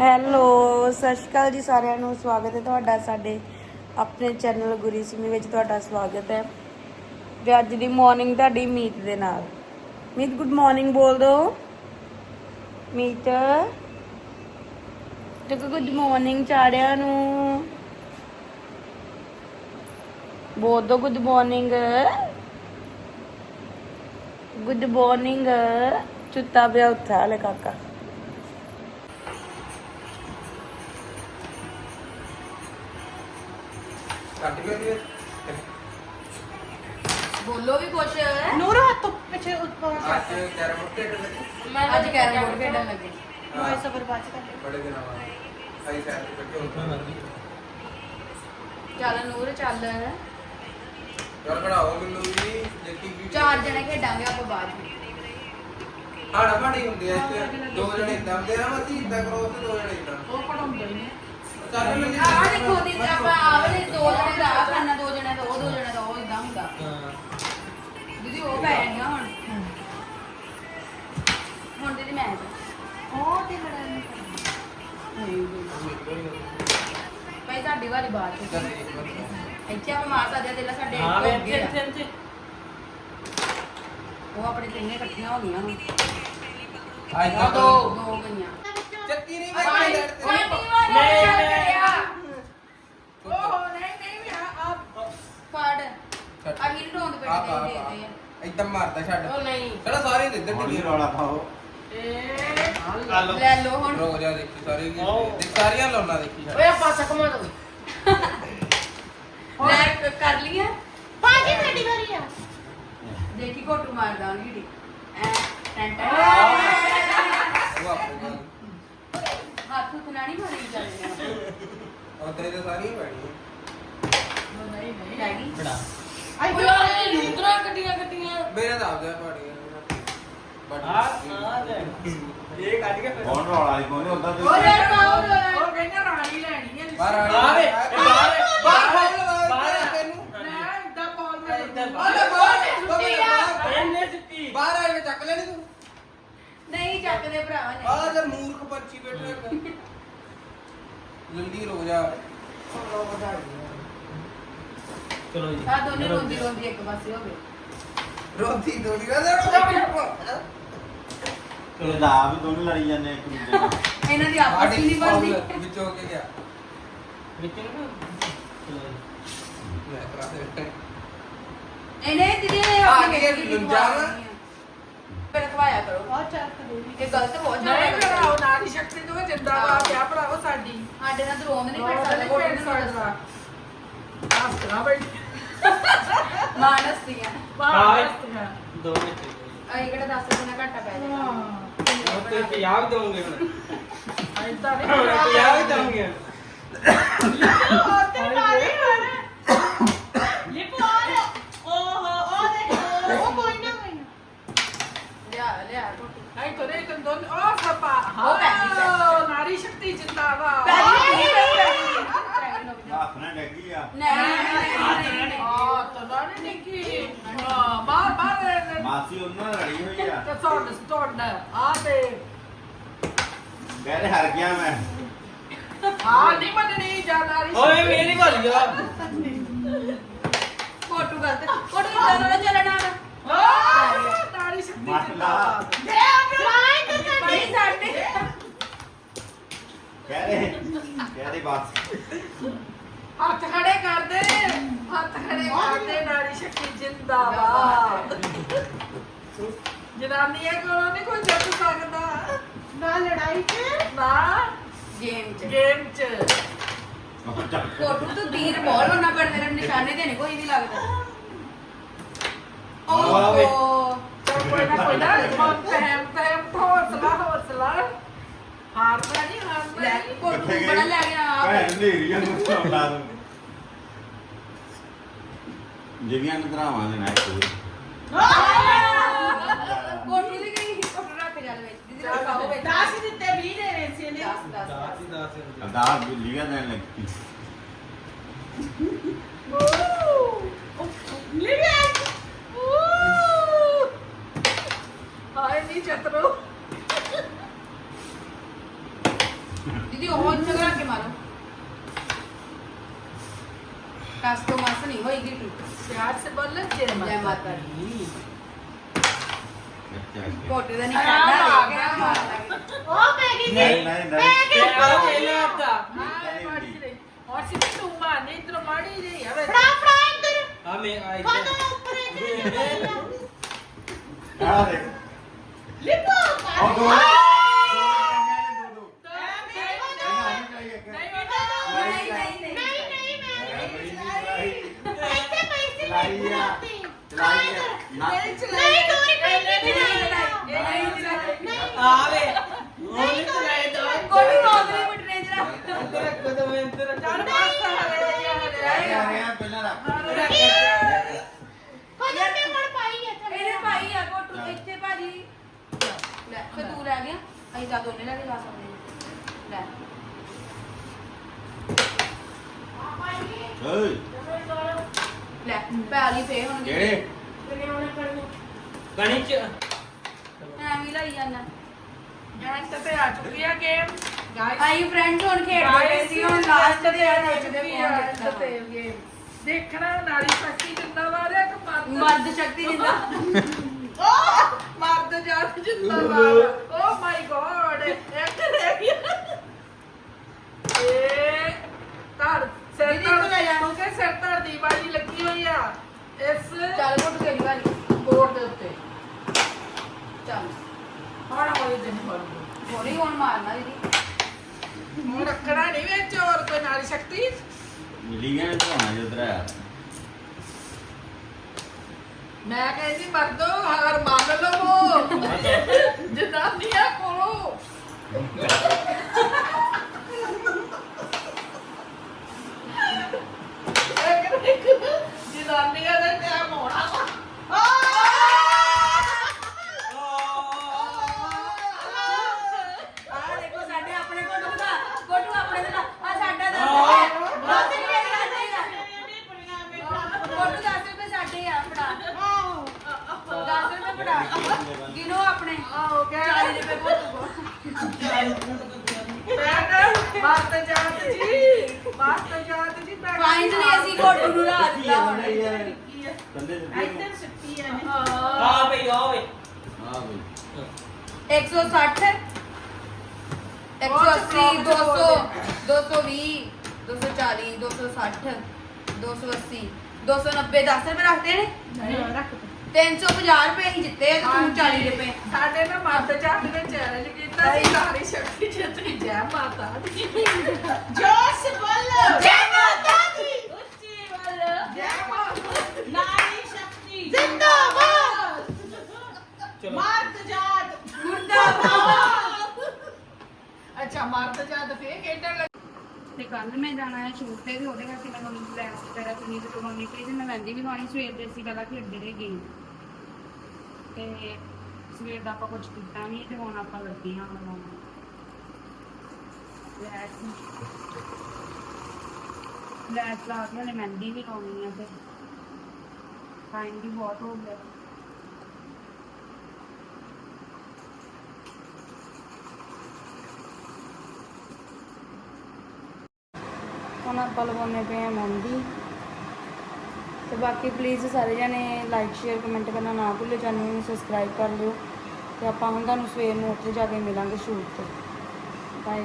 Hello ਸਤਿ ਸ਼੍ਰੀ ਅਕਾਲ ਜੀ ਸਾਰਿਆਂ ਨੂੰ। ਸਵਾਗਤ ਹੈ ਤੁਹਾਡਾ ਸਾਡੇ ਆਪਣੇ ਚੈਨਲ ਗੁਰੀ ਸਿਮੀ ਵਿੱਚ ਤੁਹਾਡਾ ਸਵਾਗਤ ਹੈ। ਤੇ ਅੱਜ ਦੀ ਮਾਰਨਿੰਗ ਤੁਹਾਡੀ ਮੀਤ ਦੇ ਨਾਲ। ਮੀਤ ਗੁੱਡ ਮਾਰਨਿੰਗ ਬੋਲ ਦੋ। ਮੀਤ। ਤੇ ਗੁੱਡ ਮਾਰਨਿੰਗ ਚਾੜਿਆਂ ਨੂੰ। ਬੋਲ ਦੋ ਗੁੱਡ ਮਾਰਨਿੰਗ ਗੁੱਡ ਮਾਰਨਿੰਗ ਚੁੱਤਾ ਪਿਆ ਉੱਠਾ ਲੈ ਕਾਕਾ। ਕੱਟ ਕੇ ਦੀ ਬੋਲੋ ਵੀ ਕੁਛ। ਨੂਰ ਹੱਥ ਪਿੱਛੇ ਉੱਪਰ ਅੱਜ ਕੈਰਮ ਖੇਡ ਲੱਗੇ। ਮੈਂ ਅੱਜ ਕੈਰਮ ਬੋਰਡ ਖੇਡਣ ਲੱਗੀ। ਮੈਂ ਸਬਰ ਬਾਅਦ ਚ ਕਰ ਬੜੇ ਦਿਨਾਂ ਬਾਅਦ। ਸਹੀ ਸੈਰ ਤੇ ਇਕੱਠੇ ਹੁੰਦੇ ਚੱਲ ਨੂਰ ਚੱਲ। ਯਾਰ ਬਣਾਓ ਮੈਨੂੰ ਵੀ ਦੇਖੀ ਵੀ। ਚਾਰ ਜਣੇ ਖੇਡਾਂਗੇ ਆਪਾਂ ਬਾਅਦ ਵਿੱਚ ਹਾੜਾ ਬਾੜੀ ਹੁੰਦੇ ਆ ਇੱਥੇ। ਦੋ ਜਣੇ ਇਦਾਂ ਹੁੰਦੇ ਆ ਮਤੀ ਇਦਾਂ ਕਰੋ ਤੇ ਦੋ ਜਣੇ ਇਦਾਂ। ਉਹ ਪੜਾਉਂਦੇ ਨੇ। ਆਹ ਦੇਖੋ ਦੀ ਆਪਾਂ ਆਵਲੇ ਦੋ ਜਣੇ ਦਾ ਆਹ ਕਰਨਾ ਦੋ ਜਣੇ ਦਾ ਉਹ ਦੋ ਜਣੇ ਦਾ ਉਹ ਇਦਾਂ ਹੁੰਦਾ। ਦੀਦੀ ਉਹ ਪੈ ਜਾਣੀਆਂ ਹੁਣ। ਹੁਣ ਦੀਦੀ ਮੈਂ ਉਹ ਤੇ ਬੜਾ ਭਾਈ ਤੁਹਾਡੀ ਵਾਲੀ ਬਾਤ ਹੈ ਵਾਰ ਇੱਥੇ ਆਪਾਂ ਮਾਰ ਸਕਦੇ ਤੇ ਸਾਡੇ ਹਾਂ ਹੋ ਉਹ ਆਪਣੇ ਤਿੰਨੇ ਇਕੱਠੀਆਂ ਹੋ ਗਈਆਂ ਹੁਣ। ਉਹ ਦੋ ਦੋ ਗਈਆਂ। ਚੱਕੀ ਨਹੀਂ ਭਾਈ ਮੈਂ ਸਾਡੀ ਵਾਲੀ ਆ ਉਹ ਨਹੀਂ ਨਹੀਂ ਵੀ ਆ ਕਾਰਡ। ਅਹੀਂ ਢੋਂਦ ਆ ਪੇਟ ਪਾ ਦੇ ਦੇ ਆ। ਇਦਾਂ ਮਾਰਦਾ ਛੱਡ। ਉਹ ਨਹੀਂ। ਚਲੋ ਸਾਰੇ ਦੇ ਦੇ ਹੌਲੀ ਰੌਲਾ ਪਾਓ। ਲੈ ਲਓ। ਹੁਣ। ਰੋ ਜਾ ਦੇਖੀ ਸਾਰੇ ਕੀ ਦੇਖ ਸਾਰੀਆਂ ਲਾਉਣਾ ਦੇਖੀ ਓਏ ਆਪਾਂ ਸਕਮਾ ਦੋ ਲੈ ਕਰ ਲਈਏ। ਬਾਜੀ ਸਾਡੀ ਵਾਰੀ ਆ। ਦੇਖੀ ਘੋਟੂ ਮਾਰਦਾ ਉਹਦੀ ਢੀ ਐ ਟੈਂ ਟੈਂ। ਉਹ ਆਪੇ ਨਾ ਨਹੀਂ ਮਾਰੀ ਜਾਂਦੇ ਉਹ ਤੇਰੇ ਤੇ ਸਾਰੀਆਂ ਪੈਣੀਆਂ ਨਹੀਂ ਨਹੀਂ ਲੈ ਗਈ ਆਈ ਓਏ, ਲੂਤਰਾ ਕੱਟੀਆਂ ਕੱਟੀਆਂ ਮੇਰੇ ਤਾਂ ਆਪਦਾ ਪਾੜੀਆਂ ਬਟ ਇਹ ਕੱਢ ਕੇ ਫਿਰ ਕੌਣ ਰੌਲਾ ਨਹੀਂ ਪਾਉਂਦੇ ਉਦਾਂ ਉਹ ਯਾਰ ਪਾਓ ਉਹ ਕਹਿੰਦਾ ਰਾਣੀ ਲੈਣੀ ਹੈ ਬਾਹਰ ਆ ਬਾਹਰ ਏ, ਬਾਹਰ ਏ, ਬਾਹਰ ਬਾਹਰ ਬਾਹਰ ਏ। ਤੈਨੂੰ ਮੈਂ ਇਦਾਂ ਬਾਲ ਮੈਂ ਏਦਾਂ ਅਰੇ ਬਾਹਰ ਇਹਨੇ ਸਿੱਟੀ ਬਾਹਰ ਆ ਕੇ ਚੱਕ ਲੈਣੀ ਤੂੰ ਨਹੀਂ ਚੱਕਦੇ ਭਰਾਵਾ ਨੇ ਬਾਹਰ ਜਰ ਮੂਰਖ ਪੰਛੀ ਬੈਠਾ ਹੈ ਜਲਦੀ ਰੋ ਜਾ। ਚਲੋ ਜੀ। ਆ ਦੋਨੇ ਰੋਂਦੀ ਰੋਂਦੀ ਇੱਕ ਪਾਸੇ ਹੋ ਗਏ। ਰੋਂਦੀ ਦੋੜੀ ਨਾ ਰੋ ਇਹ ਦਾ ਵੀ ਦੋਨੇ ਲੜੀ ਜਾਂਦੇ ਇੱਕ ਦੂਜੇ ਨਾਲ। ਇਹਨਾਂ ਦੀ ਆਪਸ ਹੀ ਨਹੀਂ ਬਣਦੀ। ਵਿੱਚ ਹੋ ਕੇ ਗਿਆ। ਵਿੱਚ ਨੂੰ ਚਲੋ ਜੀ। ਲੈ ਕਰਾ ਦੇ। ਇਹਨੇ ਦੀਦੀ ਨੇ ਆ ਕੇ ਲੁੰਜਾ ਖਵਾਉਣੀ ਆ। ਫਿਰ ਖਵਾਇਆ ਕਰੋ। ਆ ਚਾਰ ਕਦੇ ਇਹ ਗਲਤ ਹੋ ਨਹੀਂ ਜਾਂਦਾ ਭਰਾਓ ਨਾਰੀ ਸ਼ਕਤੀ ਤੋਂ ਜਿੰਦਾਬਾਦ ਆ ਭਰਾਵੋ ਸਾਡੀ। ਸਾਡੇ ਨਾਲ ਨਹੀਂ ਨਹੀਂ ਸਕਦਾ ਬਈ। ਦੋ ਅਸੀਂ ਕਿਹੜਾ 10 ਦਿਨਾਂ ਘਾਟਾ ਪੈ ਜਾਣਾ। ਉਹ ਤੇ 50 ਦਵਾਂਗੇ ਹੁਣ। ਐਦਾਂ ਨਹੀਂ 50 ਦਵਾਂਗੇ। ਤੇ ਮਾਰੀ ਮਾਰੇ ਲਿਪੋ ਆ ਓਹੋ ਉਹ ਦੇਖੋ ਉਹ ਕੋਈ ਨਾ ਕੋਈ ਨਾ ਲਿਆ ਲਿਆ ਰੋਟੀ ਆਈ ਤੋਂ ਨਹੀਂ ਤੰ ਦੋਨ ਉਹ ਸਪਾ ਉਹ ਪੈਣੀ, ਪੈਣੀ। ਨਾਰੀ ਸ਼ਕਤੀ ਜਿੰਦਾਬਾਦ ਪੈਣੀ, ਪੈਣੀ, ਪੈਣੀ। ਹੱਥ ਨਾਲ ਡੱਗੀ ਆ ਨਹੀਂ ਨਹੀਂ ਨਹੀਂ ਆ ਤਾਂ ਨਾਰੀ ਨਿੱਕੀ ਹਾਂ ਬਾਹਰ ਬਾਹਰ ਮਾਸੀ ਉਹਨਾਂ ਨਾਲ ਲੜੀ ਹੋਈ ਆ ਤੇ ਸੌਂਡ ਸਟੋਂਡ ਆ ਤੇ ਕਹਿੰਦੇ ਹਰ ਗਿਆ ਮੈਂ। ਆ ਨਹੀਂ ਮੰਨਣੀ ਜਾਂ ਨਾਰੀ ਓਏ ਮੇਰੀ ਵਾਲੀ ਆ ਕੋਟੂ ਗਲਤ ਕੋਟੂ ਚੱਲਣਾ ਚੱਲਣਾ ਆ ਨਾਰੀ ਸ਼ਕਤੀ ਮੱਟ ਲਾ। ਜਿੰਦਾਬਾਦ ਦੇ ਆ ਭਾਈ। ਸਾਡੇ। ਕਹਿੰਦੇ ਕਹਿੰਦੇ ਬਸ। ਹੱਥ ਖੜੇ ਕਰਦੇ ਹੱਥ ਖੜੇ ਕਰਦੇ ਨਾਰੀ ਸ਼ਕਤੀ ਜਿੰਦਾਬਾਦ। ਜਨਾਨੀਆਂ ਕੋਲੋਂ ਨਹੀਂ ਕੋਈ ਜਿੱਤ ਸਕਦਾ? ਨਾ ਲੜਾਈ 'ਚ ਨਾ। ਗੇਮ ਚ। ਗੇਮ 'ਚ। ਕੋਟੂ ਤੂੰ ਤੀਰ ਬੋਲ ਹੋਣਾ ਪਰ ਤੇਰੇ ਨਿਸ਼ਾਨੇ ਤੇ ਨਹੀਂ ਕੋਈ ਵੀ ਲੱਗਦਾ। ਓਹ। ਚੱਲ ਕੋਈ ਨਾ ਕੋਈ ਨਾ। ਮਨ ਤਹਿਮ ਤਹਿਮ ਹੌਸਲਾ ਹੌਸਲਾ। ਹਾਰਨਾ ਨਹੀਂ ਹਾਰਨਾ ਲੈ ਨਹੀਂ। ਕੋਟੂ ਤੂੰ ਬੜਾ ਲੈ ਗਿਆ ਆਪ। ਭੈਣ ਨੇਰੀਆਂ ਨੂੰ ਲਾ ਦੂੰ ਜਿਵੀਆਂ ਨਦਰਾਵਾਂ ਦੇ ਨਾਲ ਕੋਈ ਕੋਟੂ ਦੀ કોઠીલી ગઈ હિપોટ રાખે જાલ ભાઈ દીદી ખાઓ ભાઈ દાસ ની તે બી દે રે છે ને દાસ દાસ દાસ દાસ બી લીગા દે લગતી લીગા હાય ની ચતરો દીદી ઓન ચગરા કે મારો કાસ્તો માસની હોય ગઈ ટુ પ્યાર સે બોલ લે જય માતા દી ਕੋਟੇ ਦਾ ਨਹੀਂ ਕਰਦਾ ਆ ਗਿਆ ਉਹ ਪੈ ਗਈ ਨਹੀਂ ਨਹੀਂ ਨਹੀਂ। ਫੜਾ ਫੜਾ ਇੱਧਰ। ਫੜਾ ਉੱਪਰ ਇੱਧਰ ਆ? ਦੇਖ ਲਿਪੋ ਉਹ ਦੋ। ਨਹੀਂ ਨਹੀਂ ਨਹੀਂ ਨਹੀਂ ਨਹੀਂ ਮੈਂ ਇੱਥੇ ਪੈਸੇ ਲਾਈਆ ਲਾਈ ਹੈ ਨਾ ਨਹੀਂ ਤੋਰੀ ਪਹਿਲੇ ਵੀ ਨਹੀਂ ਇਹ ਨਹੀਂ ਚਲਾਈ ਆਵੇ ਨਹੀਂ ਚਲਾਈ ਦੋ ਕੋਈ ਮਾਦਰੇ ਮਟਰੇ ਜਰਾ ਅੰਦਰ ਰੱਖ ਦੋ ਮੈਂ ਅੰਦਰ ਰੱਖ ਚਾਰ ਪਾਸ ਤਾਂ ਹਲੇ ਹਲੇ ਆ ਰਿਹਾ ਪਹਿਲਾਂ ਰੱਖ ਹਜੇ ਤੇ ਹੁਣ ਪਾਈ ਹੈ ਥੱਲੇ ਇਹਨੇ ਪਾਈ ਆ ਕੋਟੂ ਇੱਥੇ ਭਾਜੀ ਲੈ ਫੇ ਤੂੰ ਰਹਿ ਗਿਆ ਅਸੀਂ ਤਾਂ ਦੋਨੇ ਲੈ ਕੇ ਜਾ ਸਕਦੇ ਲੈ Hey! ਲੈ ਪੈ ਗਈ ਪਏ ਹੁਣ। ਕਿਹੜੇ ਕਿਨੇ ਉਹਨੇ ਕਰਨੀ ਗਣੀ ਚ। ਐਵੇਂ ਲਾਈ ਜਾਂਦਾ। ਐਂਡ ਤੇ ਆ ਚੁੱਕੀ ਆ ਗੇਮ। ਗਾਇਸ ਆਈ ਫਰੈਂਡ ਹੁਣ ਖੇਡਦੇ ਪਏ ਸੀ ਹੁਣ ਲਾਸਟ ਤੇ ਆ ਨੱਚਦੇ ਵੀ ਆ ਤੇ ਗੇਮ ਦੇਖਣਾ ਨਾਰੀ ਸ਼ਕਤੀ ਜਿੰਦਾਬਾਦ ਹੈ ਕਿ ਮਰਦ। ਮਰਦ ਸ਼ਕਤੀ ਜਿੰਦਾ ਓ ਮਰਦ ਜਾਤ ਜਿੰਦਾਬਾਦ ਓ ਮਾਈ ਗੋਡ ਇੱਕ ਰਹਿ ਗਈ ਨਾਰੀ ਸ਼ਕਤੀ ਮਿਲੀ ਗਿਆ ਤਾਂ ਆ। ਜਦਰਾ ਮੈਂ ਕਹਿੰਦੀ ਮਰਦੋ ਹਾਰ ਮੰਨ ਲਵੋ। ਜਨਾਨੀਆਂ ਕੋਲੋਂ। ਜਨਾਨੀਆਂ ਦਾ ਟਾਈਮ ਕੋਟੂ 10 ਰੁਪਏ ਸਾਡੇ ਆ ਫੜਾ। 10 ਰੁਪਏ ਫੜਾ। ਗਿਨੋ ਆਪਣੇ। ਆਓ 40 ਰੁਪਏ ਕੋਟੂ ਕੋ ਮੈਂ ਮਾਤ ਜਾਤ ਜੀ ਮਾਤ ਜਾਤ ਜੀ ਮੈਂ ਫਾਈਨਲੀ ਅਸੀਂ ਕੋਟੂ ਨੂੰ ਲਾ ਦਿੱਤਾ ਹੁਣ ਕੰਦੇ ਇੱਧਰ ਸੁੱਤੀ ਹੈ ਆ ਬਈ ਆ ਬਈ ਆ ਬਈ 160 180 200 220 240 260 280 290 10 ਰੁਪਏ ਰੱਖਦੇ ਨੇ? ਨਹੀਂ। ਰੱਖ 350 ਰੁਪਏ ਹੀ ਜਿੱਤੇ ਆ ਤੇ ਤੂੰ 40 ਰੁਪਏ। ਸਾਡੇ ਨਾਲ ਮਰਦ ਜਾਤ ਨੇ ਚੈਲੰਜ ਕੀਤਾ ਸੀ ਨਾਰੀ ਸ਼ਕਤੀ ਜਿੱਤੀ ਜੈ ਮਾਤਾ ਦੀ। ਜੋਸ਼ ਬੋਲੋ। ਜੈ ਮਾਤਾ ਦੀ। ਉੱਚੀ ਵੱਲ ਜੈ ਮਾਤਾ ਨਾਰੀ ਸ਼ਕਤੀ। ਜ਼ਿੰਦਾਬਾਦ। ਚਲੋ। ਮਰਦ ਜਾਤ ਮੁਰਦਾਬਾਦ। ਅੱਛਾ ਮਰਦ ਜਾਤ ਫੇਰ ਖੇਡਣ ਲੱਗ। ਤੇ ਕੱਲ ਮੈਂ ਜਾਣਾ ਹੈ ਸ਼ੂਟ ਤੇ ਵੀ ਉਹਦੇ ਕਰਕੇ ਮੈਂ ਤੁਹਾਨੂੰ ਲੈਸ ਵਗੈਰਾ ਚੁੰਨੀ ਤੇ ਪਾਉਣੀ ਪਈ ਤੇ ਮੈਂ ਮਹਿੰਦੀ ਵੀ ਲਾਉਣੀ ਸਵੇਰ ਦੇ, ਅਸੀਂ ਪਹਿਲਾਂ ਖੇਡਦੇ ਰਹੇ ਗੇਮ। ਤੇ ਸਵੇਰ ਦਾ ਆਪਾਂ ਕੁਝ ਕੀਤਾ ਨਹੀਂ ਤੇ ਹੁਣ ਆਪਾਂ ਲੱਗੇ ਹਾਂ ਲਗਾਉਣ ਲੈਸ ਲੈਸ ਲਾ ਕੇ ਹਲੇ ਮਹਿੰਦੀ ਵੀ ਲਾਉਣੀ ਆ ਤੇ। ਟਾਈਮ ਵੀ ਬਹੁਤ ਹੋ ਗਿਆ। ਹੁਣ ਆਪਾਂ ਲਗਾਉਣੇ ਪਏ ਆ ਮਹਿੰਦੀ। ਤੇ ਬਾਕੀ ਪਲੀਜ਼ ਸਾਰੇ ਜਣੇ ਲਾਈਕ ਸ਼ੇਅਰ ਕਮੈਂਟ ਕਰਨਾ ਨਾ ਭੁੱਲਿਓ ਚੈਨਲ ਨੂੰ ਸਬਸਕ੍ਰਾਈਬ ਕਰ ਲਿਓ। ਤੇ ਆਪਾਂ ਹੁਣ ਤੁਹਾਨੂੰ ਸਵੇਰ ਨੂੰ ਉੱਥੇ ਜਾ ਕੇ ਮਿਲਾਂਗੇ ਸ਼ੂਟ ਤੇ। ਬਾਏ